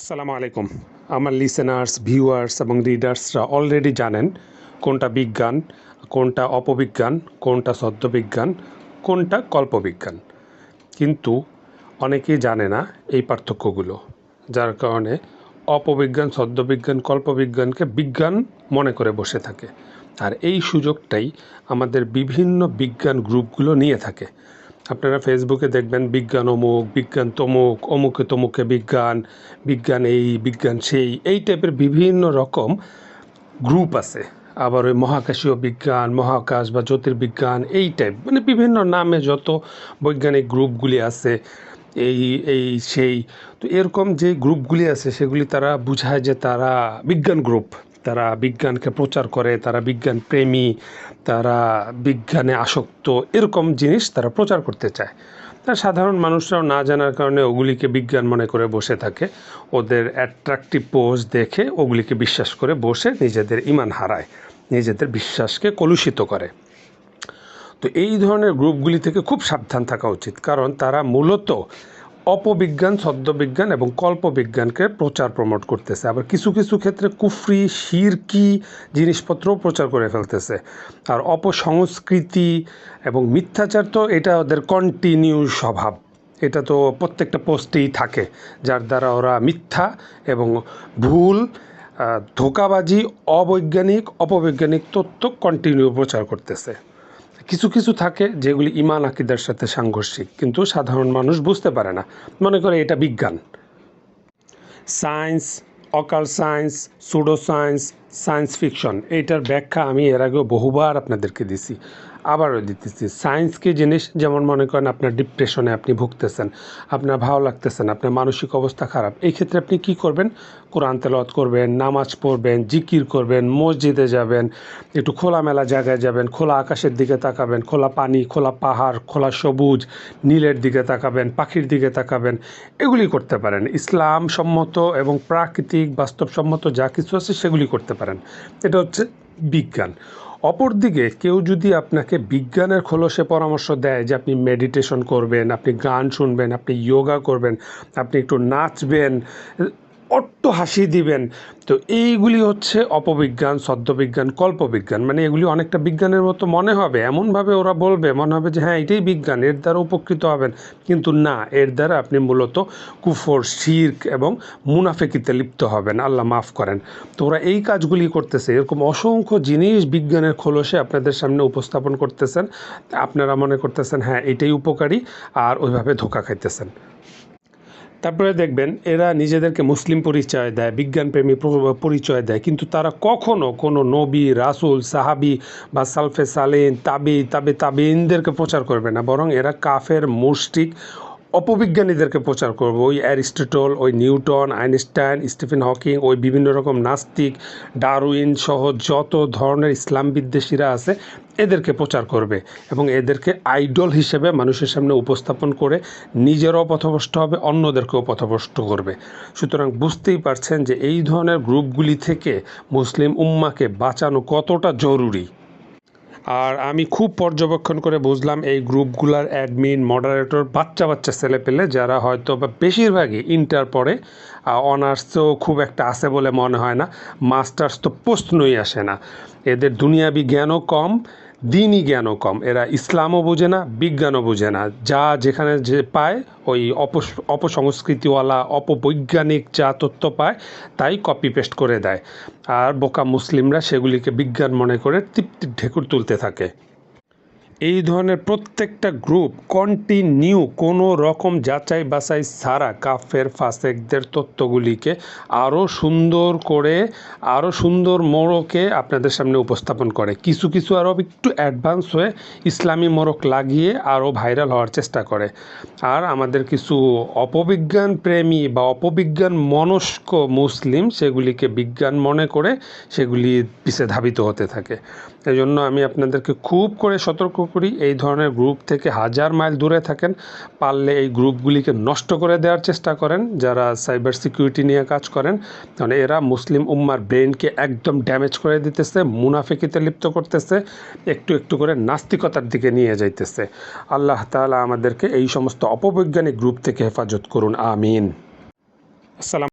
আসসালামু আলাইকুম। আমার লিসেনার্স ভিউয়ার্স এবং রিডার্সরা অলরেডি জানেন কোনটা বিজ্ঞান, কোনটা অপবিজ্ঞান, কোনটা সদ্যবিজ্ঞান কোনটা কল্পবিজ্ঞান। কিন্তু অনেকেই জানে না এই পার্থক্যগুলো, যার কারণে অপবিজ্ঞান সদ্যবিজ্ঞান কল্পবিজ্ঞানকে বিজ্ঞান মনে করে বসে থাকে। আর এই সুযোগটাই আমাদের বিভিন্ন বিজ্ঞান গ্রুপগুলো নিয়ে থাকে। আপনারা ফেসবুকে দেখবেন বিজ্ঞান অমুক, বিজ্ঞান তমুক, অমুকে তমুকে বিজ্ঞান বিজ্ঞান এই, বিজ্ঞান সেই, এই টাইপের বিভিন্ন রকম গ্রুপ আছে। আবার ওই মহাকাশীয় বিজ্ঞান, মহাকাশ বা জ্যোতির্বিজ্ঞান এই টাইপ মানে বিভিন্ন নামে যত বৈজ্ঞানিক গ্রুপগুলি আছে, এই এই, সেই, তো এরকম যে গ্রুপগুলি আছে, সেগুলি তারা বুঝায় যে তারা বিজ্ঞান গ্রুপ তারা বিজ্ঞানকে প্রচার করে, তারা বিজ্ঞান প্রেমী, তারা বিজ্ঞানে আসক্ত, এরকম জিনিস তারা প্রচার করতে চায়। তা সাধারণ মানুষরাও না জানার কারণে ওগুলিকে বিজ্ঞান মনে করে বসে থাকে। ওদের অ্যাট্রাকটিভ পোজ দেখে ওগুলিকে বিশ্বাস করে বসে নিজেদের ইমান হারায়, নিজেদের বিশ্বাসকে কলুষিত করে। তো এই ধরনের গ্রুপগুলি থেকে খুব সাবধান থাকা উচিত, কারণ তারা মূলত অপবিজ্ঞান সদ্যবিজ্ঞান এবং কল্পবিজ্ঞানকে প্রচার প্রমোট করতেছে। আবার কিছু কিছু ক্ষেত্রে কুফরি শিরকি জিনিসপত্রও প্রচার করে ফেলতেছে। আর অপসংস্কৃতি এবং মিথ্যাচার তো এটা ওদের কন্টিনিউ স্বভাব। এটা তো প্রত্যেকটা পোস্টেই থাকে, যার দ্বারা ওরা মিথ্যা এবং ভুল ধোঁকাবাজি, অবৈজ্ঞানিক, অপবৈজ্ঞানিক তথ্য কন্টিনিউ প্রচার করতেছে। কিছু কিছু থাকে যেগুলি ইমান, আকিদার সাথে সাংঘর্ষিক, কিন্তু সাধারণ মানুষ বুঝতে পারে না। মনে করে এটা বিজ্ঞান। Science, occult science pseudo science science fiction এইটার ব্যাখ্যা আমি এর আগেও বহুবার আপনাদেরকে দিছি। আবারও দিতেছি। সায়েন্স কি জিনিস? যেমন মনে করেন আপনার ডিপ্রেশনে আপনি ভুগতেছেন, আপনার ভালো লাগতেছেন আপনার মানসিক অবস্থা খারাপ, এই ক্ষেত্রে আপনি কি করবেন? কোরআন তেলাওয়াত করবেন, নামাজ পড়বেন, জিকির করবেন, মসজিদে যাবেন, একটু খোলামেলা জায়গায় যাবেন, খোলা আকাশের দিকে তাকাবেন, খোলা পানি, খোলা পাহাড়, খোলা সবুজ, নীলের দিকে তাকাবেন, পাখির দিকে তাকাবেন, এগুলি করতে পারেন। ইসলাম সম্মত এবং প্রাকৃতিক, বাস্তবসম্মত যা কিছু আছে সেগুলি করতে পারেন। এটা হচ্ছে বিজ্ঞান। অপরদিকে কেউ যদি আপনাকে বিজ্ঞানের খোলসে পরামর্শ দেয় যে আপনি মেডিটেশন করবেন, আপনি গান শুনবেন, আপনি যোগা করবেন, আপনি একটু নাচবেন অট্ট হাসি দিবেন। তো এইগুলি হচ্ছে অপবিজ্ঞান, সদ্যবিজ্ঞান, কল্পবিজ্ঞান। মানে এগুলি অনেকটা বিজ্ঞানের মতো মনে হবে, এমনভাবে ওরা বলবে, মনে হবে যে হ্যাঁ এটাই বিজ্ঞান, এর দ্বারা উপকৃত হবেন। কিন্তু না, এর দ্বারা আপনি মূলত কুফর, শির্ক এবং মুনাফেকিতে লিপ্ত হবেন। আল্লাহ মাফ করেন। তো ওরা এই কাজগুলি করতেছে। এরকম অসংখ্য জিনিস বিজ্ঞানের খোলসে আপনাদের সামনে উপস্থাপন করতেছেন। আপনারা মনে করতেছেন হ্যাঁ এটাই উপকারী, আর ওইভাবে ধোকা খাইতেছেন। তারপরে দেখবেন এরা নিজেদেরকে মুসলিম পরিচয় দেয়, বিজ্ঞানপ্রেমী প্র- পরিচয় দেয়। কিন্তু তারা কখনও কোনো নবী, রাসুল, সাহাবি বা সালফে সালেন তাবি, তাবে তাবিনদেরকে প্রচার করবে না। বরং এরা কাফের, মুশরিক অপবিজ্ঞানীদেরকে প্রচার করব। ওই অ্যারিস্টটল, ওই নিউটন, আইনস্টাইন, স্টিফেন হকিং, ওই বিভিন্ন রকম নাস্তিক, ডারউইন সহ যত ধরনের ইসলাম বিদ্বেষীরা আছে, এদেরকে প্রচার করবে এবং এদেরকে আইডল হিসেবে মানুষের সামনে উপস্থাপন করে নিজেরাও পথভ্রষ্ট হবে, অন্যদেরকেও পথভ্রষ্ট করবে। সুতরাং বুঝতেই পারছেন যে এই ধরনের গ্রুপগুলি থেকে মুসলিম উম্মাকে বাঁচানো কতটা জরুরি। আর আমি খুব পর্যবেক্ষণ করে বুঝলাম এই গ্রুপগুলার অ্যাডমিন মডারেটর বাচ্চা বাচ্চা ছেলে পেলে যারা হয়তো বা বেশিরভাগই ইন্টার পরে অনার্স তো খুব একটা আছে বলে মনে হয় না মাস্টার্স তো প্রশ্নই আসে না। এদের দুনিয়াবি জ্ঞানও কম দিনই জ্ঞানও কম। এরা ইসলামও বোঝে না, বিজ্ঞানও বোঝে না। যা যেখানে যে পায়, ওই অপস অপসংস্কৃতিওয়ালা, অপবৈজ্ঞানিক যা তথ্য পায়, তাই কপি পেস্ট করে দেয়। আর বোকা মুসলিমরা সেগুলিকে বিজ্ঞান মনে করে তৃপ্তির ঢেকুর তুলতে থাকে। এই ধরনের প্রত্যেকটা গ্রুপ কন্টিনিউ কোনো রকম যাচাই বাছাই ছাড়া কাফের ফাসেকদের তত্ত্বগুলিকে আরও সুন্দর করে আরও সুন্দর মোড়কে আপনাদের সামনে উপস্থাপন করে। কিছু কিছু আরও একটু অ্যাডভান্স হয়ে ইসলামী মোড়ক লাগিয়ে আরও ভাইরাল হওয়ার চেষ্টা করে। আর আমাদের কিছু অপবিজ্ঞান প্রেমী বা অপবিজ্ঞান মনস্ক মুসলিম সেগুলিকে বিজ্ঞান মনে করে সেগুলি পিছে ধাবিত হতে থাকে। এই জন্য আমি আপনাদেরকে খুব করে সতর্ক করি এই ধরনের গ্রুপ থেকে হাজার মাইল দূরে থাকেন। পারলে এই গ্রুপগুলিকে নষ্ট করে দেওয়ার চেষ্টা করেন, যারা সাইবার সিকিউরিটি নিয়ে কাজ করেন। কারণ এরা মুসলিম উম্মার ব্রেনকে একদম ড্যামেজ করে দিতেছে, মুনাফিকিতে লিপ্ত করতেছে, একটু একটু করে নাস্তিকতার দিকে নিয়ে যাইতেছে। আল্লাহ তাআলা আমাদেরকে এই সমস্ত অপবৈজ্ঞানিক গ্রুপ থেকে হেফাজত করুন, আমিন। আসসালাম